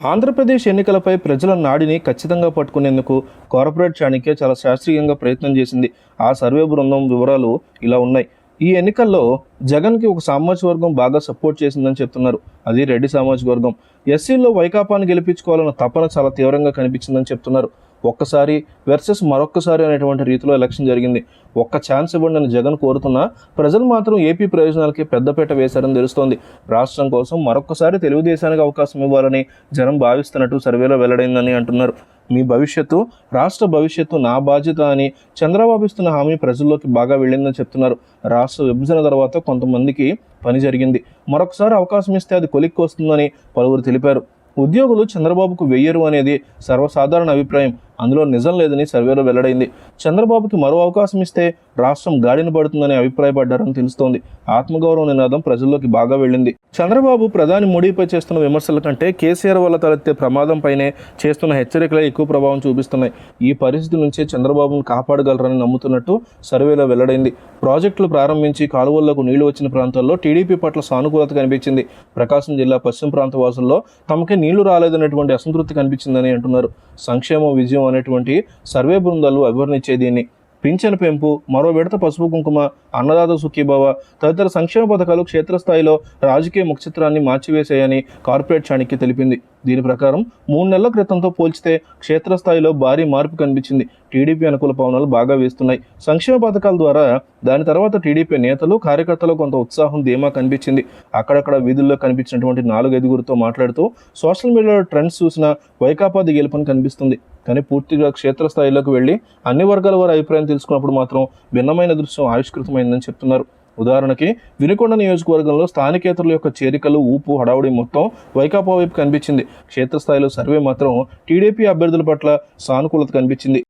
ఆంధ్రప్రదేశ్ ఎన్నికలపై ప్రజల నాడిని ఖచ్చితంగా పట్టుకునేందుకు కార్పొరేట్ చాణక్య చాలా శాస్త్రీయంగా ప్రయత్నం చేసింది. ఆ సర్వే బృందం వివరాలు ఇలా ఉన్నాయి. ఈ ఎన్నికల్లో జగన్కి ఒక సామాజిక వర్గం బాగా సపోర్ట్ చేసిందని చెప్తున్నారు. అది రెడ్డి సామాజిక వర్గం. ఎస్సీల్లో వైకాపాను గెలిపించుకోవాలన్న తపన చాలా తీవ్రంగా కనిపించిందని చెప్తున్నారు. ఒక్కసారి వెర్సెస్ మరొక్కసారి అనేటువంటి రీతిలో ఎలక్షన్ జరిగింది. ఒక్క ఛాన్స్ ఇవ్వండి అని జగన్ కోరుతున్నా ప్రజలు మాత్రం ఏపీ ప్రయోజనాలకి పెద్దపీట వేశారని తెలుస్తోంది. రాష్ట్రం కోసం మరొక్కసారి తెలుగుదేశానికి అవకాశం ఇవ్వాలని జనం భావిస్తున్నట్టు సర్వేలో వెల్లడైందని అంటున్నారు. మీ భవిష్యత్తు రాష్ట్ర భవిష్యత్తు నా బాధ్యత అని చంద్రబాబు ఇస్తున్న హామీ ప్రజల్లోకి బాగా వెళ్ళిందని చెప్తున్నారు. రాష్ట్ర విభజన తర్వాత కొంతమందికి పని జరిగింది. మరొకసారి అవకాశం ఇస్తే అది కొలిక్కి వస్తుందని పలువురు తెలిపారు. ఉద్యోగులు చంద్రబాబుకు వెయ్యరు అనేది సర్వసాధారణ అభిప్రాయం. అందులో నిజం లేదని సర్వేలో వెల్లడైంది. చంద్రబాబుకి మరో అవకాశం ఇస్తే రాష్ట్రం గాడిన పడుతుందని అభిప్రాయపడ్డారని తెలుస్తోంది. ఆత్మగౌరవ నినాదం ప్రజల్లోకి బాగా వెళ్ళింది. చంద్రబాబు ప్రధాని మోడీపై చేస్తున్న విమర్శల కంటే కేసీఆర్ వల్ల తలెత్తే ప్రమాదంపైనే చేస్తున్న హెచ్చరికలే ఎక్కువ ప్రభావం చూపిస్తున్నాయి. ఈ పరిస్థితి నుంచే చంద్రబాబును కాపాడగలరని నమ్ముతున్నట్టు సర్వేలో వెల్లడైంది. ప్రాజెక్టులు ప్రారంభించి కాలువల్లోకి నీళ్ళు వచ్చిన ప్రాంతాల్లో టీడీపీ పట్ల సానుకూలత కనిపించింది. ప్రకాశం జిల్లా పశ్చిమ ప్రాంత వాసుల్లో తమకే నీళ్ళు రాలేదనేటువంటి అసంతృప్తి కనిపించిందని అంటున్నారు. సంక్షేమం విజయం అనేటువంటి సర్వే బృందాలు అభివర్ణించే దీన్ని. పింఛను పెంపు మరో విడత పసుపు కుంకుమ అన్నదాత సుఖీభావ తదితర సంక్షేమ పథకాలు క్షేత్రస్థాయిలో రాజకీయ ముఖచిత్రాన్ని మార్చివేశాయని కార్పొరేట్ చాణక్య తెలిపింది. దీని ప్రకారం మూడు నెలల క్రితంతో పోల్చితే క్షేత్రస్థాయిలో భారీ మార్పు కనిపించింది. టీడీపీ అనుకూల పవనాలు బాగా వేస్తున్నాయి. సంక్షేమ పథకాల ద్వారా దాని తర్వాత టీడీపీ నేతలు కార్యకర్తలు కొంత ఉత్సాహం ధీమా కనిపించింది. అక్కడక్కడ వీధుల్లో కనిపించినటువంటి నాలుగు ఐదుగురితో మాట్లాడుతూ సోషల్ మీడియాలో ట్రెండ్స్ చూసిన వైకాపాది గెలుపని కనిపిస్తుంది. కానీ పూర్తిగా క్షేత్రస్థాయిలోకి వెళ్ళి అన్ని వర్గాల వారి అభిప్రాయం తెలుసుకున్నప్పుడు మాత్రం భిన్నమైన దృశ్యం ఆవిష్కృతమైందని చెప్తున్నారు. ఉదాహరణకి వినుకొండ నియోజకవర్గంలో స్థానికేతరుల యొక్క చేరికలు ఊపు హడావుడి మొత్తం వైకాపా వైపు కనిపించింది. క్షేత్రస్థాయిలో సర్వే మాత్రం టీడీపీ అభ్యర్థుల పట్ల సానుకూలత కనిపించింది.